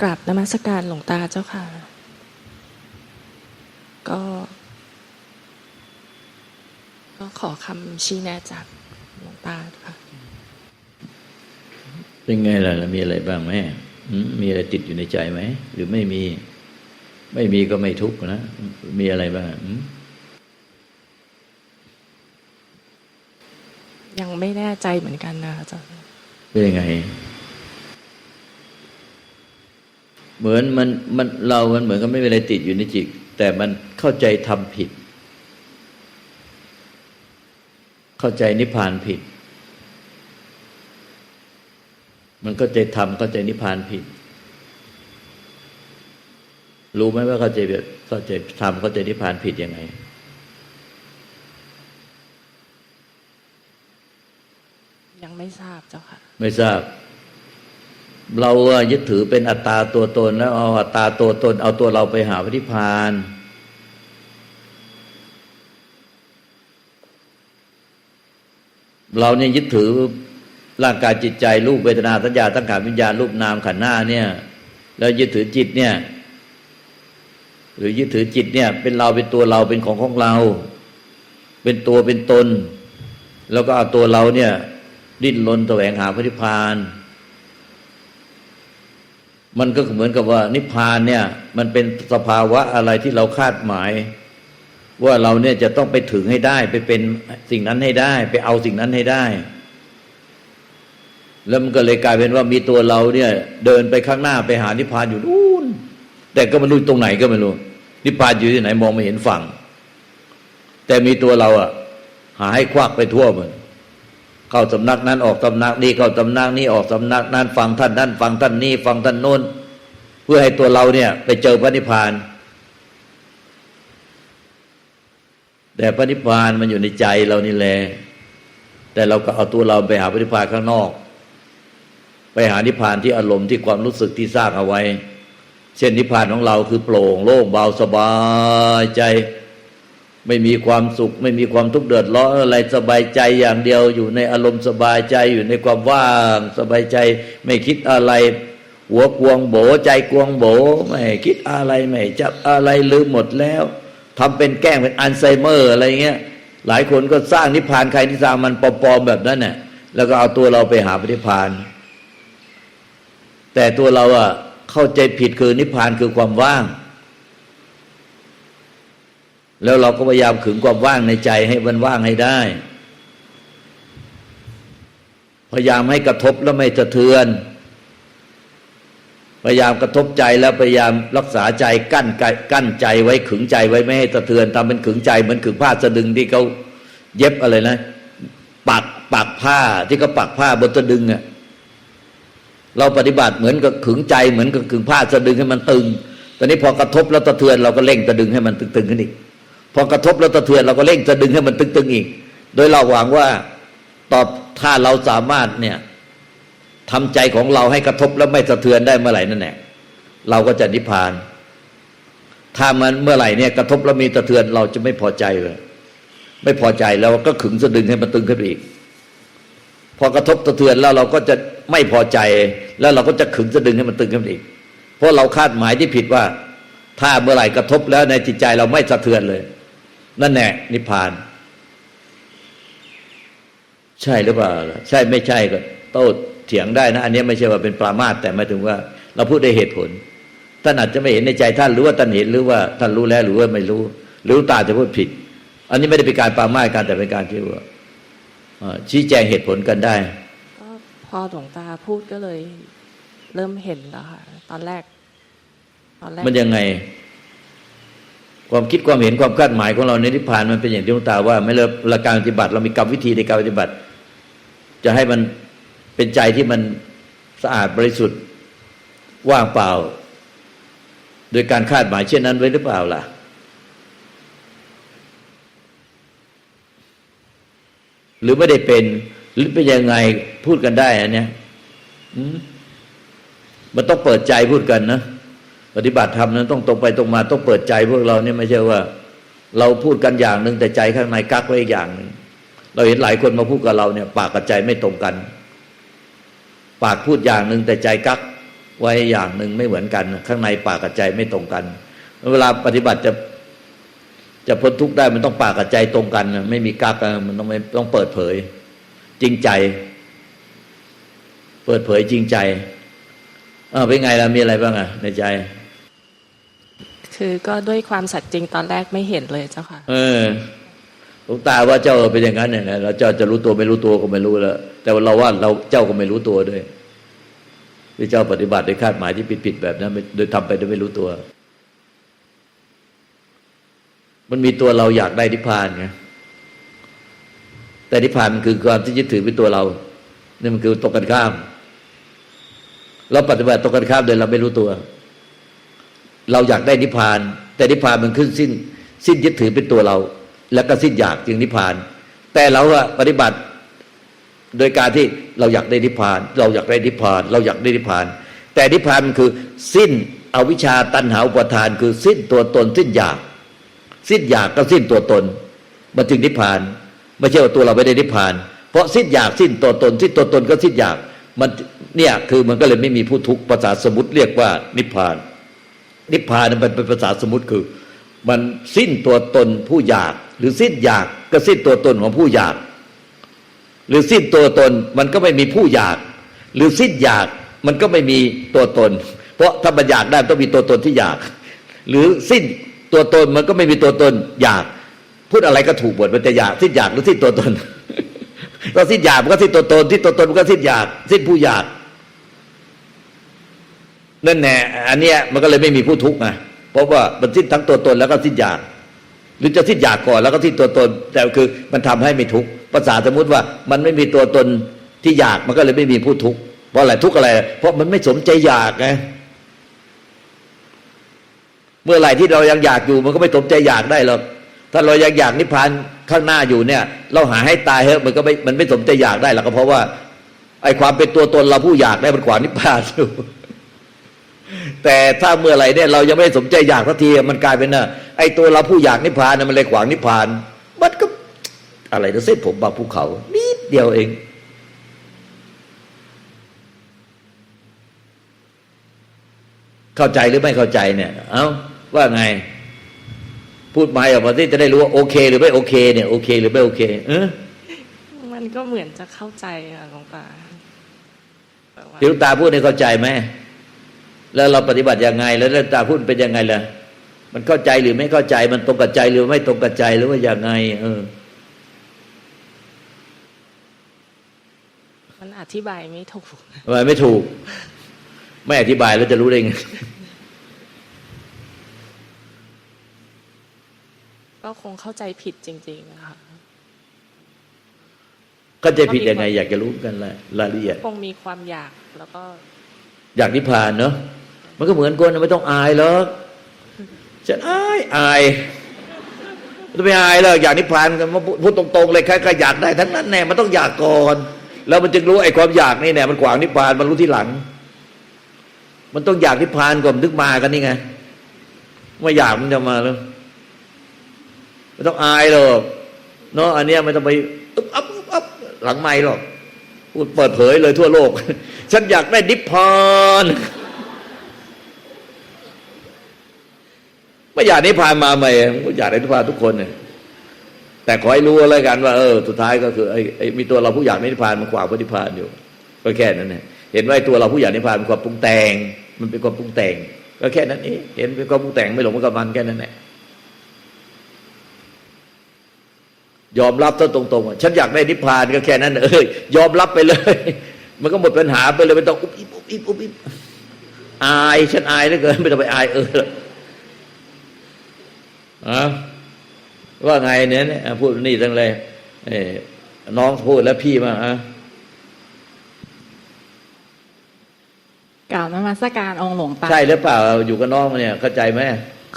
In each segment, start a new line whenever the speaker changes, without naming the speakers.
กราบนมัสการหลวงตาเจ้าค่ะ ก็ ก็ขอคำชี้แนะจากหลวงตาค่ะ
เป็นไงล่ะแล้วมีอะไรบ้างไหมอืมมีอะไรติดอยู่ในใจไหม หรือไม่มี ไม่มีก็ไม่ทุกข์นะ มีอะไรบ้างอืม
ยังไม่แน่ใจเหมือนกันนะคะเจ้าค่ะ
เป็นยังไง เหมือนมันมันเรามันเหมือนกับไม่มีอะไรติดอยู่ในจิต แต่มันเข้าใจทำผิด เข้าใจนิพพานผิด มันเข้าใจทำเข้าใจนิพพานผิด รู้ไหมว่าเข้าใจแบบเข้าใจทำเข้าใจนิพพานผิดยังไง
ยังไม่ทราบเจ้าค่ะ
ไม่ทราบ เราอะยึดถือเป็นอัตตาตัวตนแล้วเอาอัตตาตัวตน เอาตัวเราไปหาพระนิพพานเราเนี่ยยึดถือร่างกายจิตใจรูปเวทนาสัญญาตั้งขารวิญญาณรูปนามขันธ์หน้าเนี่ย แล้วยึดถือจิตเนี่ย หรือยึดถือจิตเนี่ย เป็นเราเป็นตัวเราเป็นของของเรา เป็นตัวเป็นตน แล้วก็เอาตัวเราเนี่ย ดิ้นรนแสวงหาพระนิพพาน มันก็เหมือนกับว่า นิพพานเนี่ย มันเป็นสภาวะอะไรที่เราคาดหมาย ว่าเราเนี่ยจะต้องไปถึงให้ได้ ไปเป็นสิ่งนั้นให้ได้ ไปเอาสิ่งนั้นให้ได้ แล้วมันก็เลยกลายเป็นว่ามีตัวเราเนี่ย เดินไปข้างหน้าไปหานิพพานอยู่นู่นแต่ก็ไม่รู้ตรงไหนก็ไม่รู้นิพพานอยู่ที่ไหนมองไม่เห็นฝั่ง แต่มีตัวเราอะหาให้ควักไปทั่วหมด เข้าสำนักนั้นออกสำนักนี้เข้าสำนักนี้ออกสำนักนั้นฟังท่านนั้นฟังท่านนี้ฟังท่านโน้น เพื่อให้ตัวเราเนี่ย ไปเจอพระนิพพาน แต่พระนิพพานมันอยู่ในใจเรานี่แหละแต่เราก็เอาตัวเราไปหาพระนิพพานข้างนอก ไปหานิพพานที่อารมณ์ที่ความรู้สึกที่สร้างเอาไว้ เช่นนิพพานของเราคือโปร่งโล่งเบาสบายใจ ไม่มีความสุข ไม่มีความทุกข์เดือดร้อนอะไรสบายใจอย่างเดียวอยู่ในอารมณ์สบายใจอยู่ในความว่างสบายใจไม่คิดอะไร หัวกวงโบใจกวงโบไม่คิดอะไรไม่จับอะไรลืมหมดแล้วทำเป็นแกล้งเป็นอัลไซเมอร์อะไรเงี้ยหลายคนก็สร้างนิพพานใครที่สร้างมันปลอมๆแบบนั้นน่ะแล้วก็เอาตัวเราไปหาพระนิพพาน แต่ตัวเราอะเข้าใจผิดคือนิพพานคือความว่าง แล้วเราก็พยายามขึงความว่างในใจให้มันว่างให้ได้ พยายามให้กระทบแล้วไม่สะเทือน พยายามกระทบใจแล้วพยายามรักษาใจกั้นใจกั้นใจไว้ขึงใจไว้ไม่ให้สะเทือนทำเป็นขึงใจเหมือนขึงผ้าสะดึงที่เขาเย็บอะไรนะปักปักผ้าที่เขาปักผ้าบนสะดึงอะเราปฏิบัติเหมือนกับขึงใจเหมือนกับขึงผ้าสะดึงให้มันตึง ตอนนี้พอกระทบแล้วสะเทือนเราก็เร่งสะดึงให้มันตึงๆขึ้นอีก พอกระทบแล้วสะเทือนเราก็เร่งจะดึงให้มันตึงๆอีก โดยเราหวังว่าตอบถ้าเราสามารถเนี่ยทำใจของเราให้กระทบแล้วไม่สะเทือนได้เมื่อไหร่นั่นแหละเราก็จะนิพพาน ถ้ามันเมื่อไหร่เนี่ยกระทบแล้วมีสะเทือนเราจะไม่พอใจเลยไม่พอใจแล้วก็ขึงสะดึงให้มันตึงขึ้นไปอีก พอกระทบสะเทือนแล้วเราก็จะไม่พอใจ แล้วเราก็จะขึงสะดึงให้มันตึงขึ้นไปอีก เพราะเราคาดหมายที่ผิดว่า ถ้าเมื่อไหร่กระทบแล้วในจิตใจเราไม่สะเทือนเลย นั่นแหละนิพพาน ใช่หรือเปล่าล่ะใช่ไม่ใช่ก็โต้เถียงได้นะ อันนี้ไม่ใช่ว่าเป็นปรามาสแต่หมายถึงว่า เราพูดได้เหตุผลท่านอาจจะไม่เห็นในใจท่านหรือว่าท่านเห็นหรือว่าท่านรู้แล้วหรือว่าไม่รู้ หรือตาจะพูดผิด อันนี้ไม่ได้เป็นการปรามาสการแต่เป็นการที่ว่าเอ่อชี้แจงเหตุผลกันได้
ก็พอหลวงตาพูดก็เลย เริ่มเห็นแล้วค่ะตอนแรก ตอนแรก
มันยังไง ความคิดความเห็นความคาดหมายของเราในนิพพานมันเป็นอย่างที่หลวงตาว่าไม่เลิกละการปฏิบัติ เรามีกรรมวิธีในการปฏิบัติ จะให้มันเป็นใจที่มันสะอาดบริสุทธิ์ว่างเปล่า โดยการคาดหมายเช่นนั้นไว้หรือเปล่าล่ะหรือไม่ได้เป็น หรือเป็นยังไงพูดกันได้อันเนี้ยมมันต้องเปิดใจพูดกันนะ ปฏิบัติธรรมนั้นต้องตรงไปตรงมาต้องเปิดใจพวกเราเนี่ยไม่ใช่ว่า เราพูดกันอย่างหนึ่งแต่ใจข้างในกักไว้อีกอย่างหนึ่งเราเห็นหลายคนมาพูดกับเราเนี่ย ปากกับใจไม่ตรงกัน ปากพูดอย่างหนึ่งแต่ใจกักไว้อย่างหนึ่งไม่เหมือนกัน ข้างในปากกับใจไม่ตรงกัน เวลาปฏิบัติจะจะพ้นทุกข์ได้มันต้องปากกับใจตรงกันนะไม่มีกักมันต้องไม่ต้องเปิดเผย จริงใจ เปิดเผยจริงใจเออเป็นไงล่ะมีอะไรบ้างอะในใจ
คือก็ด้วยความสัตย์จริงตอนแรกไม่เห็นเลยเจ้าค่ะ
เออหลวงตาว่าเจ้าเป็นอย่างนั้นเนี่ยนะแล้วเจ้าจะรู้ตัวไม่รู้ตัวก็ไม่รู้แล้ว แต่ว่าเราว่าเราเจ้าก็ไม่รู้ตัวด้วยที่เจ้าปฏิบัติในคาดหมายที่ผิดๆแบบนั้นโดยทำไปโดยไม่รู้ตัว มันมีตัวเราอยากได้นิพพานไงแต่นิพพานมันคือความที่ยึดถือเป็นตัวเรานี่มันคือตรงกันข้าม เราปฏิบัติตรงกันข้ามโดยเราไม่รู้ตัว เราอยากได้นิพพาน แต่นิพพานมันขึ้นสิ้น สิ้นยึดถือเป็นตัวเรา แล้วก็สิ้นอยากจึงนิพพาน แต่เราอะปฏิบัติโดยการที่เราอยากได้นิพพาน เราอยากได้นิพพาน เราอยากได้นิพพาน แต่นิพพานมันคือสิ้นอวิชชาตันหาอุปทาน คือสิ้นตัวตน สิ้นอยาก สิ้นอยากก็สิ้นตัวตนมันจึงนิพพาน ไม่ใช่ว่าตัวเราไม่ได้นิพพาน เพราะสิ้นอยากสิ้นตัวตน สิ้นตัวตนก็สิ้นอยากมันเนี่ยคือมันก็เลยไม่มีผู้ทุกข์ภาษาสมมติเรียกว่านิพพาน นิพพานมันเป็นภาษาสมมติคือ มันสิ้นตัวตนผู้อยาก หรือสิ้นอยากก็สิ้นตัวตนของผู้อยาก หรือสิ้นตัวตนมันก็ไม่มีผู้อยาก หรือสิ้นอยากมันก็ไม่มีตัวตน เพราะถ้ามันอยากได้มันต้องมีตัวตนที่อยาก หรือสิ้นตัวตนมันก็ไม่มีตัวตนอยาก พูดอะไรก็ถูกหมดมันจะอยากสิ้นอยากหรือสิ้นตัวตนก็สิ้นอยากมันก็สิ้นตัวตนที่ตัวตนมันก็สิ้นอยาก สิ้นผู้อยาก นั่นแน่อันเนี้ยมันก็เลยไม่มีผู้ทุกข์ไงเพราะว่ามันสิ้นทั้งตัวตนแล้วก็สิ้นอยาก หรือจะสิ้นอยากก่อนแล้วก็สิ้นตัวตน แต่คือมันทำให้ไม่ทุกข์ภาษาสมมติว่ามันไม่มีตัวตนที่อยากมันก็เลยไม่มีผู้ทุกข์เพราะอะไรทุกข์อะไร เพราะมันไม่สมใจอยากไงเมื่อไหร่ที่เรายังอยากอยู่มันก็ไม่สมใจอยากได้หรอกถ้าเรายังอยากนิพพานข้างหน้าอยู่เนี่ย เราหาให้ตายเถอะมันก็ไม่มันไม่สมใจอยากได้หรอกก็เพราะว่าไอ้ความเป็นตัวตนเราผู้อยากได้มันขวางนิพพานอยู่ แต่ถ้าเมื่อไหร่เนี่ยเรายังไม่สมใจอยากสักทีมันกลายเป็นน่ะไอ้ตัวเราผู้อยากนิพพานน่ะมันเลยขวางนิพพาน มันก็อะไรนะเส้นผมบางภูเขา นิดเดียวเองเข้าใจหรือไม่เข้าใจเนี่ย เอ้าว่าไง พูดมาออกมาที่จะได้รู้ว่าโอเค หรือไม่โอเค เนี่ยโอเค หรือไม่โอเค เออ
มันก็เหมือนจะเข้าใจค่ะหลวงตาแต่ว่า
ที่หลวงตาพูดเนี่ยเข้าใจไหม แล้วเราปฏิบัติยังไง แล้วหลวงตาพูดเป็นยังไงล่ะ มันเข้าใจหรือไม่เข้าใจ มันตรงกับใจหรือไม่ตรงกับใจหรือว่ายังไง เออ
มันอธิบายไม่ถูก
ทำไมไม่ถูก ไม่อธิบายแล้วจะรู้ได้ไง
ก็คงเข้าใจผิดจริงๆอะค่ะ
เข้าใจผิดยังไง อยากจะรู้กันละรายละเอียด
คงมีความอยากแล้วก็
อยากนิพพานเนาะ มันก็เหมือนคนไม่ต้องอายหรอกฉันอายอายไม่องไปอายเลยอยากนิพพานกันมาพูดตรงๆเลยใครก็อยากได้ทั้งนั้นแน่มันต้องอยากก่อน แล้วมันจึงรู้ไอ้ความอยากนี่แน่มันขวางนิพพานมันรู้ที่หลัง มันต้องอยากนิพพานก่อนถึงมากันนี่ไงไม่อยากมันจะมาแล้วไม่ต้องอายหรอกเนาะอันเนี้ยไม่ต้องไปอึ๊บอับอึ๊บอับหลังไม่หรอกพูดเปิดเผยเลยทั่วโลก ฉันอยากได้นิพพาน ไม่อยากนิพพานมาไหมก็อยากได้นิพพานทุกคนเนี่ยแต่ขอให้รู้แล้วกันว่าเออสุดท้ายก็คือไอ้ไอ้มีตัวเราผู้อยากนิพพานมันขวางพระนิพพานอยู่ ก็แค่นั้นเนี่ยเห็นว่าไอ้ตัวเราผู้อยากนิพพานเป็นความปรุงแต่ง มันเป็นความปรุงแต่ง ก็แค่นั้นเองเห็นเป็นความปรุงแต่งไม่หลงกับมันแค่นั้นแหละยอมรับซะตรงๆฉันอยากได้นิพพานก็แค่นั้นเอ้ยยอมรับไปเลย มันก็หมดปัญหาไปเลยไม่ต้องอุบอิบอุบอิบอุบอิบอายฉันอายเหลือเกินไม่ต้องไปอายเออ อะว่าไงเนี่ยเนี่ยพูดนี่ทั้งเลยเอ้น้องพูดแล้วพี่มาอะ
กล่าวนมัสการองค์หลวงตา
ใช่หรือเปล่าอยู่กับน้องเนี่ยเข้าใจไหม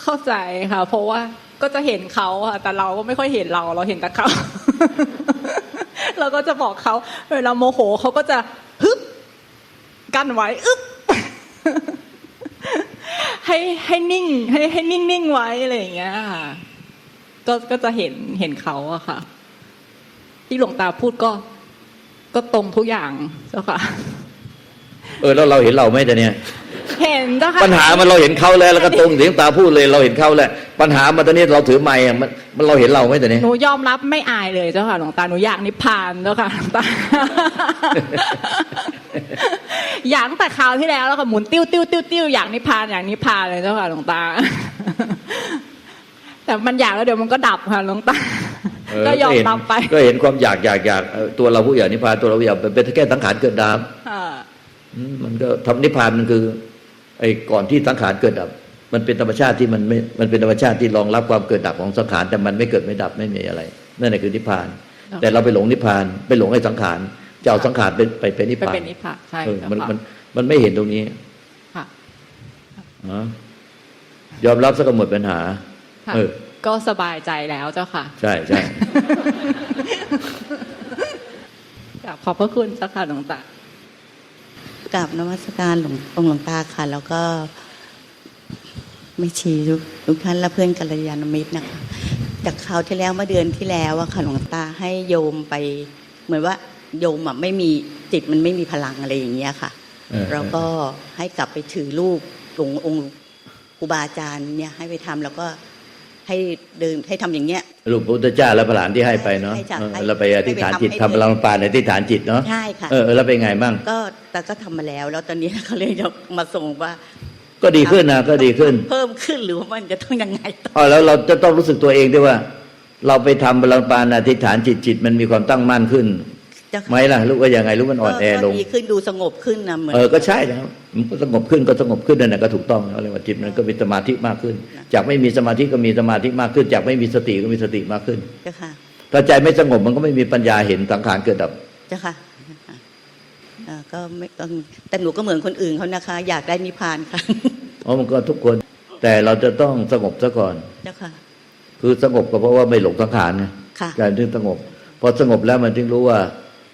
เข้าใจค่ะ เพราะว่าก็จะเห็นเขาค่ะแต่เราก็ไม่ค่อยเห็นเราเราเห็นแต่เขาเราก็จะบอกเขาเวลาโมโหเขาก็จะฮึบกั้นไว้อึ๊บ ให้ให้นิ่ง ให้ให้นิ่งนิ่งไว้อะไรอย่างเงี้ยค่ะก็ก็จะเห็นเห็นเขาอะค่ะ ที่หลวงตาพูดก็ ก็ตรงทุกอย่างเจ้าค่ะ
เออแล้วเราเห็นเราไหมแต่เนี่ย
เห็นเจ้าค่ะ
ปัญหามันเราเห็นเขาแล้วแล้วก็ตรงเสียงตาพูดเลยเราเห็นเขาแล้วปัญหามันตอนนี้เราถือไม้อะมันมันเราเห็นเราไหมตอนนี้
หนูยอมรับไม่อายเลยเจ้าค่ะหลวงตาหนูอยากนิพพานเจ้าค่ะหลวงตาอยากตั้งแต่คราวที่แล้วแล้วค่ะหมุนติ้วติ้วติ้วติ้วอยากนิพพานอยากนิพพานเลยเจ้าค่ะหลวงตา แต่มันอยากแล้วเดี๋ยวมันก็ดับค่ะหลวงตา
เออ
ก็ยอม
เห็น
รับไป
ก็เห็นความอยากอยากอยากเอ่อตัวเราผู้อยากนิพพานตัวเราอยากเป็นแค่สังขารเกิดดับ
ค่ะ
อืมมันก็ทำนิพพานมันคือ ไอ้ก่อนที่สังขารเกิดดับ มันเป็นธรรมชาติที่มันไม่ มันเป็นธรรมชาติที่รองรับความเกิดดับของสังขารแต่มันไม่เกิดไม่ดับไม่มีอะไรนั่นแหละคือนิพพาน แต่เราไปหลงนิพพานไปหลงไอ้สังขารจะเอาสังขารไปไปเป็นนิพ
ไป
พาน
เป็นนิพพานใช่
เออ
เจ้า
มัน
ค่ะ
มันมันไม่เห็นตรงนี้
ค่ะ
อ๋อยอมรับสักหมดปัญหา
ค่ะ
เออ
ก็สบายใจแล้วเจ้าค่ะ
ใช่ใช่
กราบขอบพระคุณเจ้าค่ะหลวงตา
กราบนมัสการหลวงองค์หลวงตาค่ะ แล้วก็ไม่ชีทุกทุกท่านและเพื่อนกัลยาณมิตรนะคะ จากคราวที่แล้วเมื่อเดือนที่แล้วอะค่ะหลวงตาให้โยมไป เหมือนว่าโยมอะไม่มีจิตมันไม่มีพลังอะไรอย่างเงี้ยค่ะ
เออ
แล้วก็ให้กลับไปถือรูปหลวงองค์ครูบาอาจารย์เนี่ยให้ไปทำแล้วก็ ให้เดินให้ทำอย่างเงี้ย
รูปพระพุทธเจ้าและพระหลานที่ให้ไปเนาะ
ให้จ้ะ
เออ
ให้
เราไปอธิษฐานจิต
ให้ไป
ทำ
ทำให้
พลังปานในอธิษฐานจิตเนาะ
ใช่ค่ะ
เออเออแล้วเป็นไงบ้าง
ก็แต่ก็ทำมาแล้ว แล้วตอนนี้เขาเลยจะมาส่งว่า
ก็ดีขึ้นนะก็ดีขึ้น
เพิ่มขึ้นหรือว่ามันจะต้องยังไงต่อ
อ๋อแล้วเราจะต้องรู้สึกตัวเองด้วยว่า เราไปทำพลังปานอธิษฐานจิตจิต มันมีความตั้งมั่นขึ้น
เจ้าค่ะ
ไหมล่ะลูกว่ายังไงลูกมันอ่อนแอลง
ก็ดีขึ้นดูสงบขึ้นนะเหมือน
เออก็ใช่แล้วมันก็สงบขึ้นก็สงบขึ้นนั่นแหละก็ถูกต้องแล้วเรียกว่าจิตมันก็มีสมาธิมากขึ้น จากไม่มีสมาธิก็มีสมาธิมากขึ้น จากไม่มีสติก็มีสติมากขึ้น
เจ้าค่ะ
ถ้าใจไม่สงบมันก็ไม่มีปัญญาเห็นสังขารเกิดดับ
เจ้าค่ะเอ่อก็ไม่ต้องแต่หนูก็เหมือนคนอื่นเขานะคะ อยากได้นิพพานค่ะ
เพราะมันก็ทุกคน แต่เราจะต้องสงบซะก่อน
เจ้าค่ะ
คือสงบก็เพราะว่าไม่หลงสังขารไง
ค่ะ
การถึงสงบ พอสงบแล้วมันจึงรู้ว่า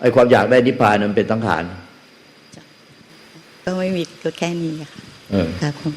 ไอ้ความอยากได้นิพพานมันเป็นสังขาร
ก็ไม่มีก็แค่นี้ค่ะ
เออ
ครับผม